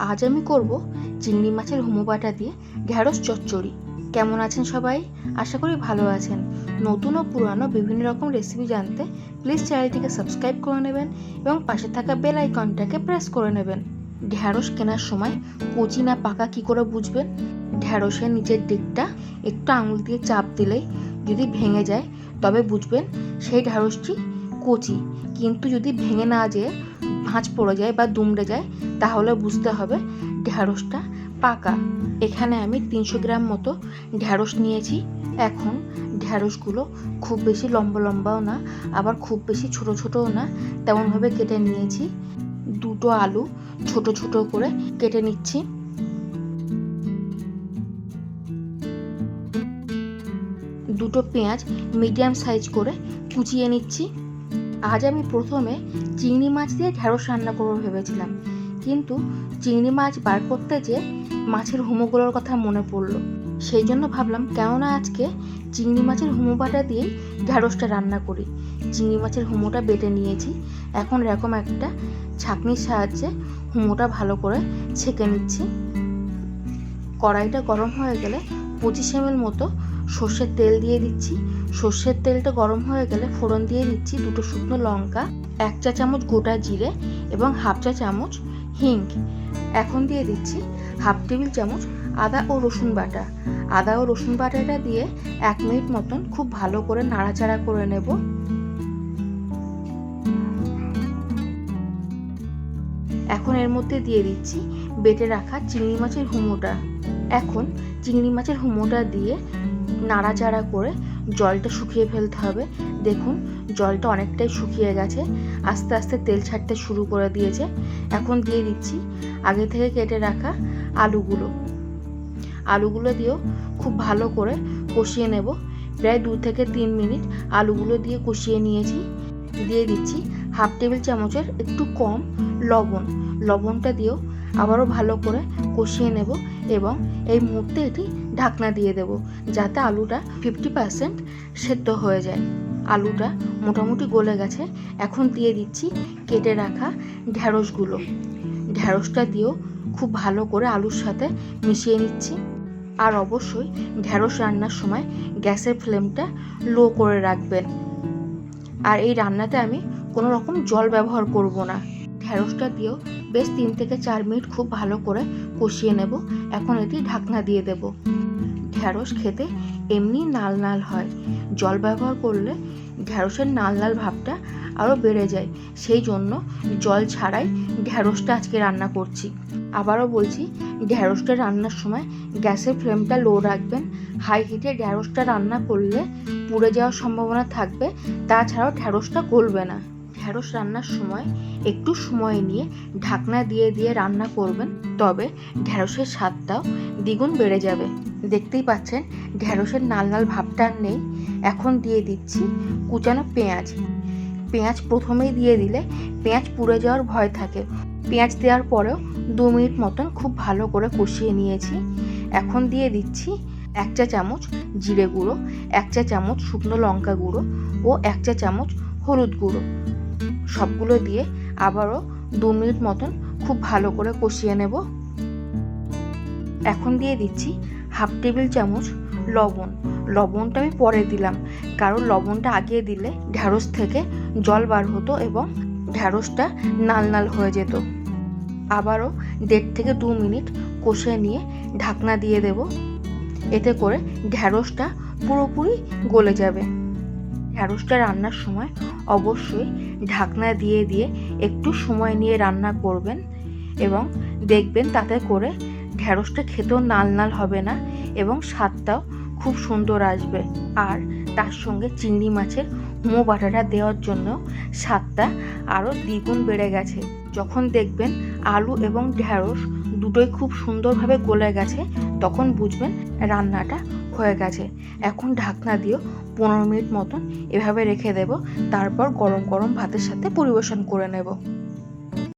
আজ আমি করব চিংড়ি মাছের হুমো বাটা দিয়ে ঢ্যাঁড়স চচ্চড়ি। কেমন আছেন সবাই? আশা করি ভালো আছেন। নতুন ও পুরানো বিভিন্ন রকম রেসিপি জানতে প্লিজ চ্যানেলটিকে সাবস্ক্রাইব করে নেবেন এবং পাশে থাকা বেল আইকনটাকে প্রেস করে নেবেন। ঢ্যাঁড়স কেনার সময় কচি না পাকা কি করে বুঝবেন? ঢ্যাঁড়সের নিচের দিকটা একটু আঙুল দিয়ে চাপ দিলেই যদি ভেঙে যায়, তবে বুঝবেন সেই ঢ্যাঁড়সটি কচি। কিন্তু যদি ভেঙে না যেয়ে ভাঁজ পড়ে যায় বা দুমড়ে যায়, তাহলে বুঝতে হবে ঢ্যাঁড়সটা পাকা। এখানে আমি তিনশো গ্রাম মতো ঢ্যাঁড়স নিয়েছি। এখন ঢ্যাঁড়সগুলো খুব বেশি লম্বা লম্বাও না, আবার খুব বেশি ছোট ছোটও না, তেমনভাবে কেটে নিয়েছি। দুটো আলু ছোট ছোট করে কেটে নিচ্ছি। দুটো পেঁয়াজ মিডিয়াম সাইজ করে কুচিয়ে নিচ্ছি। আজ আমি প্রথমে চিংড়ি মাছ দিয়ে ঢ্যাঁড়স রান্না করব ভেবেছিলাম। কিন্তু চিংড়ি মাছ বার করতে যে মাছের হুমোগুলোর কথা মনে পড়ল। সেই জন্য ভাবলাম, কেননা আজকে চিংড়ি মাছের হুমো বাটা দিয়েই ঢ্যাঁড়সটা রান্না করি। চিংড়ি মাছের হুমোটা বেটে নিয়েছি। এখন এরকম একটা ছাঁকনির সাহায্যে হুমোটা ভালো করে ছেঁকে নিচ্ছি। কড়াইটা গরম হয়ে গেলে পঁচিশ এমএল মতো সর্ষের তেল দিয়ে দিচ্ছি। সর্ষের তেলটা গরম হয়ে গেলে ফোড়ন দিয়ে দিচ্ছি দুটো শুকনো লঙ্কা, এক চা চামচ গোটা জিরে এবং হাফ চা চামচ হিং। এখন দিয়ে দিচ্ছি হাফ টেবিল চামচ আদা ও রসুন বাটা। আদা ও রসুন বাটাটা দিয়ে এক মিনিট মতন খুব ভালো করে নাড়াচাড়া করে নেব। এখন এর মধ্যে দিয়ে দিচ্ছি বেটে রাখা চিংড়ি মাছের হুমোটা। এখন চিংড়ি মাছের হুমোটা দিয়ে নাড়াচাড়া করে জলটা শুকিয়ে ফেলতে হবে। দেখুন, জলটা অনেকটাই শুকিয়ে গেছে। আস্তে আস্তে তেল ছাড়তে শুরু করে দিয়েছে। এখন দিয়ে দিচ্ছি আগে থেকে কেটে রাখা আলুগুলো। আলুগুলো দিয়েও খুব ভালো করে কষিয়ে নেব। প্রায় দু থেকে তিন মিনিট আলুগুলো দিয়ে কষিয়ে নিয়েছি। দিয়ে দিচ্ছি হাফ টেবিল চামচের একটু কম লবণ। লবণটা দিয়েও আবারও ভালো করে কষিয়ে নেব এবং এই মুহূর্তে এটি ঢাকনা দিয়ে দেব যাতে আলুটা ফিফটি পার্সেন্ট সেদ্ধ হয়ে যায়। আলুটা মোটামুটি গলে গেছে। এখন দিয়ে দিচ্ছি কেটে রাখা ঢ্যাঁড়সগুলো ঢ্যাঁড়সটা দিয়েও খুব ভালো করে আলুর সাথে মিশিয়ে নিচ্ছি। আর অবশ্যই ঢ্যাঁড়স রান্নার সময় গ্যাসের ফ্লেমটা লো করে রাখবেন। আর এই রান্নাতে আমি কোনো রকম জল ব্যবহার করব না। ঢ্যাঁড়সটা দিয়েও বেশ তিন থেকে চার মিনিট খুব ভালো করে কষিয়ে নেব। এখন এটি ঢাকনা দিয়ে দেব। ঢ্যাঁড়স খেতে এমনি নাল নাল হয়। জল ব্যবহার করলে ঢ্যাঁড়সের নাল নাল ভাবটা আরও বেড়ে যায়। সেই জন্য জল ছাড়াই ঢ্যাঁড়সটা আজকে রান্না করছি। আবারও বলছি ঢ্যাঁড়সটা রান্নার সময় গ্যাসের ফ্লেমটা লো রাখবেন। হাই হিটে ঢ্যাঁড়সটা রান্না করলে পুড়ে যাওয়ার সম্ভাবনা থাকবে। তাছাড়াও ঢ্যাঁড়সটা গলবে না। ঢ্যাঁড়স রান্নার সময় একটু সময় নিয়ে ঢাকনা দিয়ে দিয়ে রান্না করবেন, তবে ঢ্যাঁড়সের স্বাদটাও দ্বিগুণ বেড়ে যাবে। দেখতেই পাচ্ছেন ঢ্যাঁড়সের নাল নাল ভাবটা নেই। এখন দিয়ে দিচ্ছি কুচানো পেঁয়াজ। পেঁয়াজ প্রথমেই দিয়ে দিলে পেঁয়াজ পুড়ে যাওয়ার ভয় থাকে। পেঁয়াজ দেওয়ার পরেও দু মিনিট মতন খুব ভালো করে কষিয়ে নিয়েছি। এখন দিয়ে দিচ্ছি এক চা চামচ জিরে গুঁড়ো, এক চা চামচ শুকনো লঙ্কা গুঁড়ো ও এক চা চামচ হলুদ গুঁড়ো। সবগুলো দিয়ে আবারও দু মিনিট মতন খুব ভালো করে কষিয়ে নেব। এখন দিয়ে দিচ্ছি হাফ টেবিল চামচ লবণ। লবণটা আমি পরে দিলাম, কারণ লবণটা আগে দিলে ঢ্যাঁড়স থেকে জল বার হতো এবং ঢ্যাঁড়সটা নাল নাল হয়ে যেত। আবারও দেড় থেকে দু মিনিট কষে নিয়ে ঢাকনা দিয়ে দেব, এতে করে ঢ্যাঁড়সটা পুরোপুরি গলে যাবে। ঢ্যাঁড়সটা রান্নার সময় অবশ্যই ঢাকনা দিয়ে দিয়ে একটু সময় নিয়ে রান্না করবেন এবং দেখবেন তাতে করে ঢ্যাঁড়সটা খেতেও নাল নাল হবে না এবং স্বাদটাও খুব সুন্দর আসবে। আর তার সঙ্গে চিংড়ি মাছের মো বাটাটা দেওয়ার জন্য স্বাদটা আরও দ্বিগুণ বেড়ে গেছে। যখন দেখবেন আলু এবং ঢ্যাঁড়স দুটোই খুব সুন্দরভাবে গলে গেছে, তখন বুঝবেন রান্নাটা হয়ে গেছে। এখন ঢাকনা দিয়েও পনেরো মিনিট মতন এভাবে রেখে দেব। তারপর গরম গরম ভাতের সাথে পরিবেশন করে নেব।